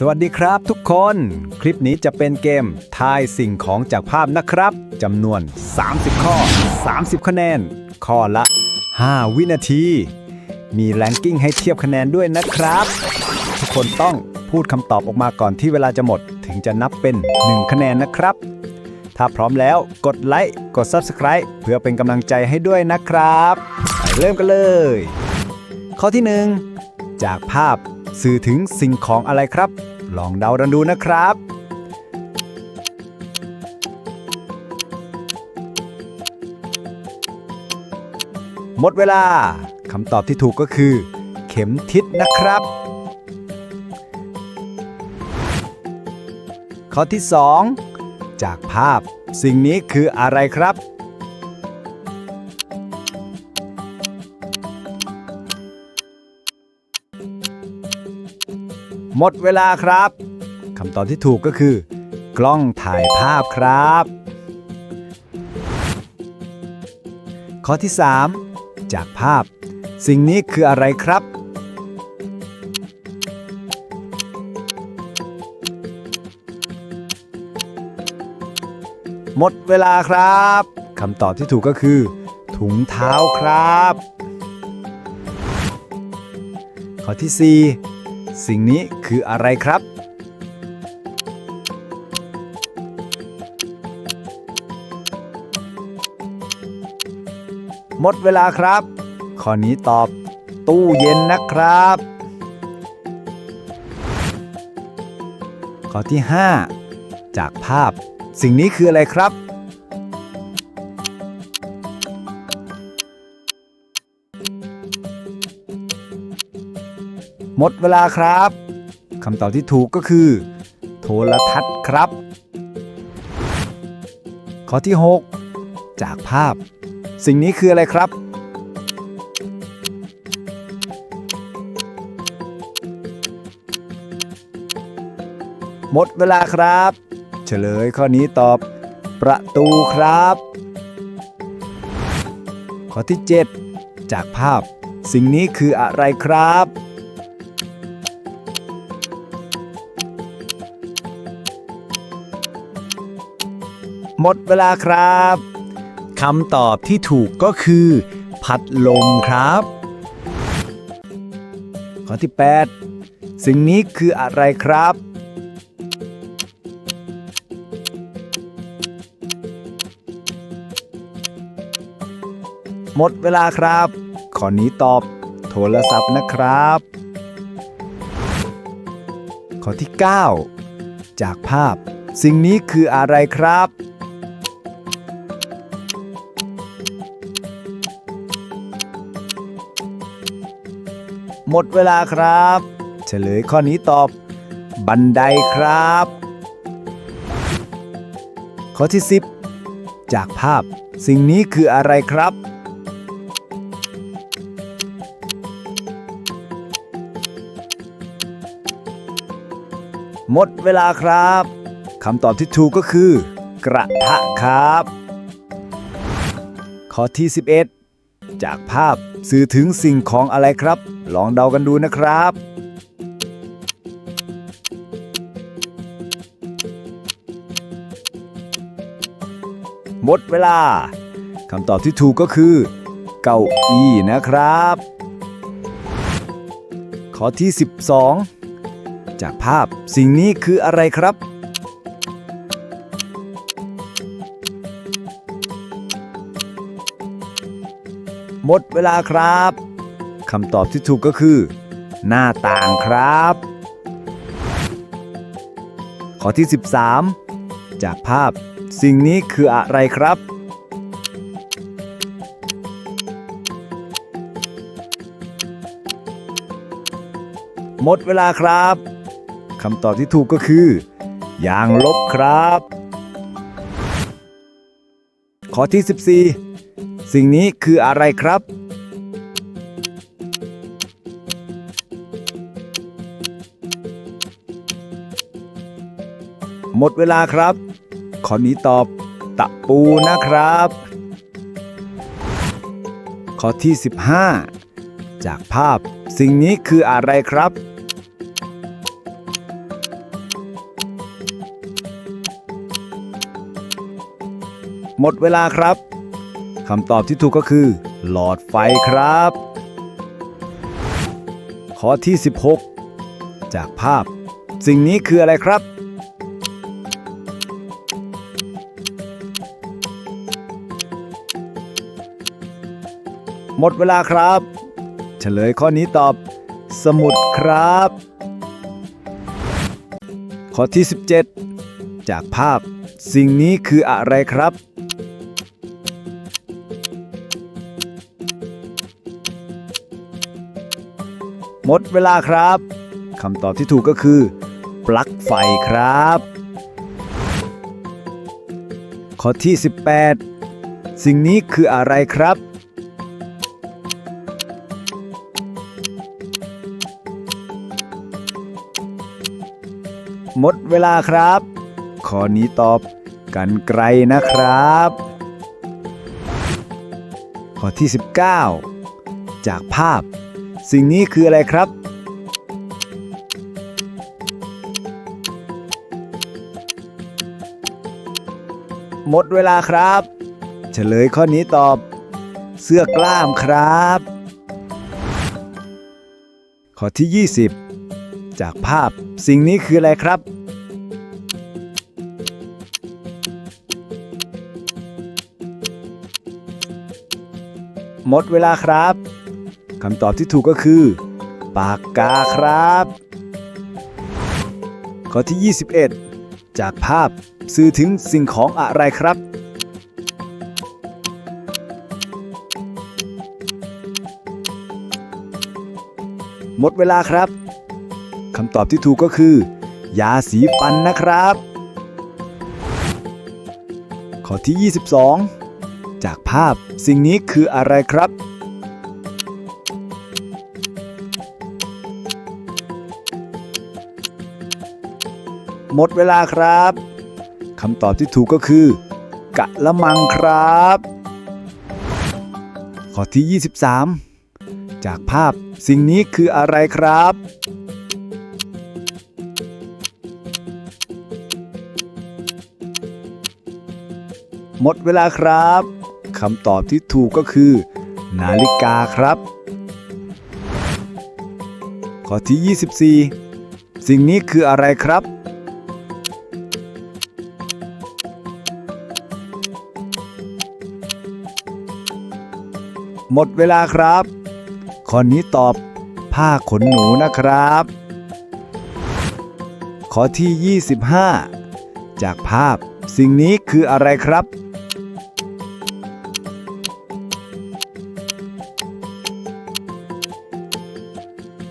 สวัสดีครับทุกคน คลิปนี้จะเป็นเกม ทายสิ่งของจากภาพนะครับจำนวน 30 ข้อ 30 คะแนน ข้อละ 5 วินาที มีแรงกิ้งให้เทียบคะแนนด้วยนะครับ ทุกคนต้องพูดคำตอบออกมาก่อนที่เวลาจะหมด ถึงจะนับเป็น 1 คะแนนนะครับ ถ้าพร้อมแล้วกดไลค์กด Subscribe เพื่อเป็นกำลังใจให้ด้วยนะครับ ไปเริ่มกันเลย ข้อที่ 1 จากภาพ สื่อถึงสิ่งของอะไรครับ ลองเดากันดูนะครับ หมดเวลาคำตอบที่ถูกก็คือ เข็มทิศนะครับ ข้อที่ 2 จากภาพ สิ่งนี้คืออะไรครับ หมดเวลาครับคำตอบที่ถูกก็คือ กล้องถ่ายภาพครับ ข้อที่ 3 จากภาพ สิ่งนี้คืออะไรครับ หมดเวลาครับคำตอบที่ถูกก็คือ ถุงเท้าครับ ข้อที่ 4 สิ่งนี้คืออะไรครับ หมดเวลาครับ ข้อนี้ตอบตู้เย็นนะครับ ข้อที่ 5 จากภาพ สิ่งนี้คืออะไรครับ หมดเวลาครับคำตอบที่ถูกก็คือ โทรทัศน์ครับ ข้อที่ 6 จากภาพ สิ่งนี้คืออะไรครับ หมดเวลาครับ เฉลยข้อนี้ตอบประตูครับ ข้อที่ 7 จากภาพ สิ่งนี้คืออะไรครับ หมดเวลาครับคำตอบที่ถูกก็คือ พัดลมครับ ข้อที่ 8 สิ่งนี้คืออะไรครับ หมดเวลาครับ ข้อนี้ตอบโทรศัพท์นะครับ ข้อที่ 9 จากภาพ สิ่งนี้คืออะไรครับ หมดเวลาครับ เฉลยข้อนี้ตอบ บันไดครับ ข้อที่ 10 จากภาพ สิ่งนี้คืออะไรครับหมดเวลาครับคำตอบที่ถูกก็คือ กระทะครับ ข้อที่ 11 จากภาพสื่อถึงสิ่งของอะไรครับ ลองเดากันดูนะครับ หมดเวลาคำตอบที่ถูกก็คือ เก้าอี้นะครับ ข้อที่ 12 จากภาพสิ่งนี้คืออะไรครับ หมดเวลาครับคำตอบที่ถูกก็คือ หน้าต่างครับ ข้อที่ 13 จากภาพ สิ่งนี้คืออะไรครับ หมดเวลาครับคำตอบที่ถูกก็คือยางลบครับ ข้อที่ 14 สิ่งนี้คืออะไรครับ หมดเวลาครับ ขอนี้ตอบ ตะปูนะครับ ข้อที่ 15 จากภาพ สิ่งนี้คืออะไรครับหมดเวลาครับ คำตอบที่ถูกก็คือ หลอดไฟครับ ข้อที่ 16 จากภาพ สิ่งนี้คืออะไรครับ หมดเวลาครับ เฉลยข้อนี้ตอบ สมุดครับ ข้อที่ 17 จากภาพ สิ่งนี้คืออะไรครับ หมดเวลาครับคำตอบที่ถูกก็คือ ปลั๊กไฟครับ ข้อที่ 18 สิ่งนี้คืออะไรครับ หมดเวลาครับข้อนี้ตอบกันไกลนะครับ ข้อที่ 19 จากภาพ สิ่งนี้คืออะไรครับ หมดเวลาครับ เฉลยข้อนี้ตอบ เสื้อกล้ามครับ ข้อที่ 20 จากภาพสิ่งนี้คืออะไรครับหมดเวลาครับ คำตอบที่ถูกก็คือ ปากกาครับ ข้อที่ 21 จากภาพสื่อถึงสิ่งของอะไรครับหมดเวลาครับคำตอบที่ถูกก็คือ ยาสีฟันนะครับ ข้อที่ 22 จากภาพสิ่งนี้คืออะไรครับ หมดเวลาครับคำตอบที่ถูกก็คือ กะละมังครับ ข้อที่ 23 จากภาพสิ่งนี้คืออะไรครับ หมดเวลาครับคำตอบที่ถูกก็คือ นาฬิกาครับ ข้อที่ 24 สิ่งนี้คืออะไรครับ หมดเวลาครับข้อนี้ตอบผ้าขนหนูนะครับ ข้อที่ 25 จากภาพสิ่งนี้คืออะไรครับ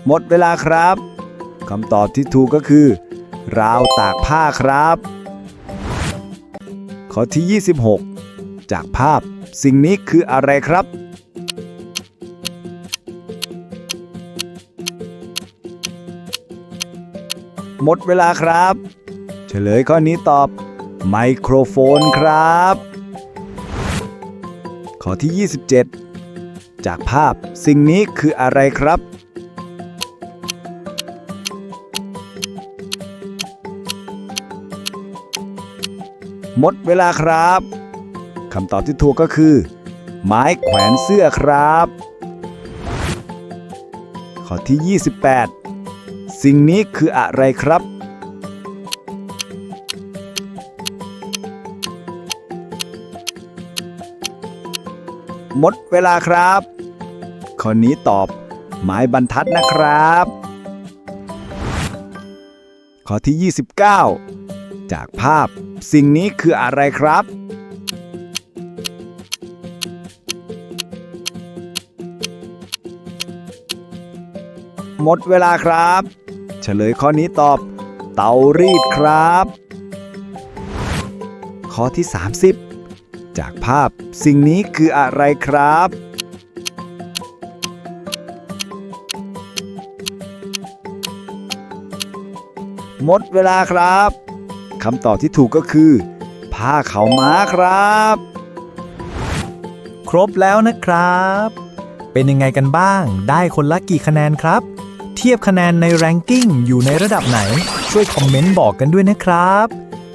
หมดเวลาครับคำตอบที่ถูกก็คือ ราวตากผ้าครับ ข้อที่ 26 จากภาพสิ่งนี้คืออะไรครับ หมดเวลาครับ เฉลยข้อนี้ตอบ ไมโครโฟนครับ ข้อที่ 27 จากภาพสิ่งนี้คืออะไรครับหมดเวลาครับคำตอบที่ถูกก็คือ ไม้แขวนเสื้อครับ ข้อที่ 28 สิ่งนี้คืออะไรครับ หมดเวลาครับข้อนี้ตอบไม้บรรทัดนะครับ ข้อที่ 29 จากภาพสิ่งนี้คืออะไรครับ หมดเวลาครับ เฉลยข้อนี้ตอบ เตารีดครับ ข้อที่ 30 จากภาพสิ่งนี้คืออะไรครับ หมดเวลาครับคำตอบที่ถูกก็คือ ผ้าเขาม้าครับ ครบแล้วนะครับ เป็นยังไงกันบ้าง ได้คนละกี่คะแนนครับ เทียบคะแนนในแรงกิ้งอยู่ในระดับไหน ช่วยคอมเมนต์บอกกันด้วยนะครับ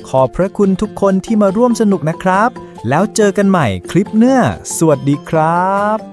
ขอบพระคุณทุกคนที่มาร่วมสนุกนะครับ แล้วเจอกันใหม่คลิปเนื้อ สวัสดีครับ